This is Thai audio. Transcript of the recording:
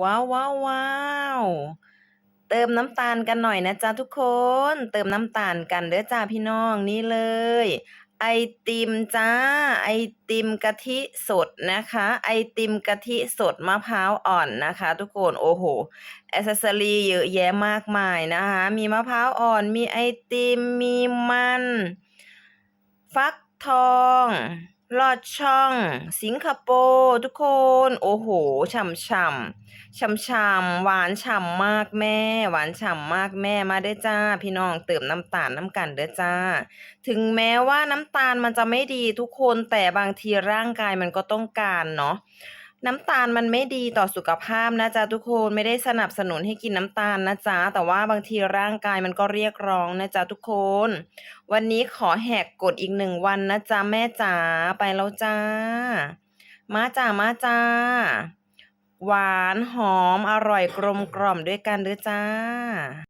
ว้าวว้าวว้าวเติมน้ำตาลกันหน่อยนะจ๊ะทุกคน เติมน้ำตาลกันเด้อจ้าพี่น้องนี่เลย ไอติมจ้า ไอติมกะทิสดนะคะ ไอติมกะทิสดมะพร้าวอ่อนนะคะ ทุกคนโอ้โหอ c เซสซอรี่เยอะแยะมากมายนะคะ มีมะพร้าวอ่อนมีไอติมมีมัน ฟักทอง ลอดช่องสิงคโปร์ทุกคน โอ้โหฉ่ำฉ่ำฉ่ำฉ่ำหวานฉ่ำมากแม่ หวานฉ่ำมากแม่มาเด้จ้า พี่น้องเติมน้ำตาลน้ำกันเด้อจ้า ถึงแม้ว่าน้ำตาลมันจะไม่ดีทุกคนแต่บางทีร่างกายมันก็ต้องการเนาะ น้ำตาลมันไม่ดีต่อสุขภาพนะจ๊ะทุกคนไม่ได้สนับสนุนให้กินน้ำตาลนะจ๊ะแต่ว่าบางทีร่างกายมันก็เรียกร้องนะจ๊ะทุกคน วันนี้ขอแหกกฎอีกหนึ่งวันนะจ๊ะแม่จ๋าไปแล้วจ้า มาจ้ามาจ้า หวานหอมอร่อยกลมกล่อมด้วยกันเด้อจ้า